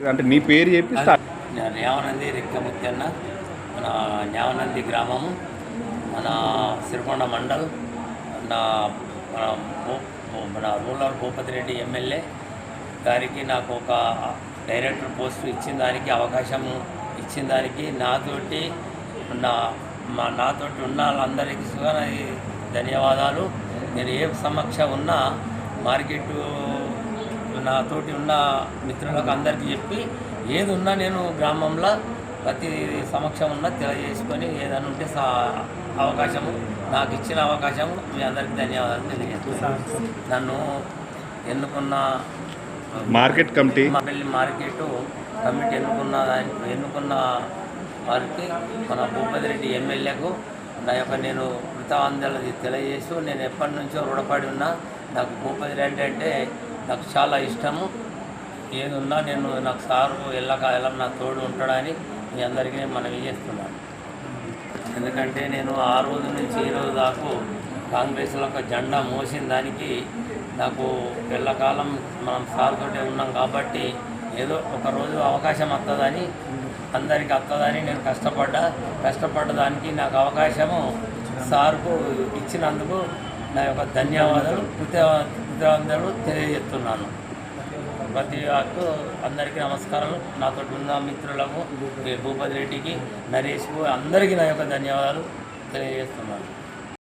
అంటే నీ పేరు చెప్పి న్యావనంది రిక్కముత్యన్న మన న్యావనంది గ్రామము మన సిరికొండ మండల్ నా మన రూరల్ భూపతి రెడ్డి ఎమ్మెల్యే గారికి నాకు ఒక డైరెక్టర్ పోస్ట్ ఇచ్చిన దానికి అవకాశము ఇచ్చిన దానికి నాతోటి నా మా నాతోటి ఉన్న వాళ్ళందరికీ ధన్యవాదాలు. నేను ఏ సమక్ష ఉన్నా మార్కెట్ నాతోటి ఉన్న మిత్రులకు అందరికీ చెప్పి ఏది ఉన్నా నేను గ్రామంలో ప్రతి సమక్షం ఉన్నా తెలియజేసుకొని ఏదైనా ఉంటే సా అవకాశము నాకు ఇచ్చిన అవకాశము మీ అందరికీ ధన్యవాదాలు తెలియజేస్తాను నన్ను ఎన్నుకున్న మార్కెట్ కమిటీ. మా పెళ్ళి మార్కెట్ కమిటీ ఎన్నుకున్న దాని- ఎన్నుకున్న వారికి మన భూపతి రెడ్డి ఎమ్మెల్యేకు నా యొక్క నేను కృతజ్ఞతలు తెలియజేస్తూ నేను ఎప్పటి నుంచో రుణపడి ఉన్నా. నాకు భూపతి రెడ్డి అంటే నాకు చాలా ఇష్టము. ఏది నేను నాకు సారు ఎల్లకాలం నా తోడు ఉంటాడని మీ అందరికీ మనం మనవి చేస్తున్నాను. ఎందుకంటే నేను ఆ రోజు నుంచి ఈ రోజు దాకా కాంగ్రెస్లో ఒక జెండా మోసిన దానికి నాకు ఎల్లకాలం మనం సార్తోటే ఉన్నాం కాబట్టి ఏదో ఒక రోజు అవకాశం వస్తుందని అందరికి వస్తుందని నేను కష్టపడ్డా. కష్టపడ్డ దానికి నాకు అవకాశము సార్కు ఇచ్చినందుకు నా యొక్క ధన్యవాదాలు. కృత అందరూ తెలియజేస్తున్నాను. ప్రతి ఒక్క అందరికీ నమస్కారాలు. నాతో ఉన్న మిత్రులకు భూపతి రెడ్డికి నరేష్కు అందరికీ నా యొక్క ధన్యవాదాలు తెలియజేస్తున్నాను.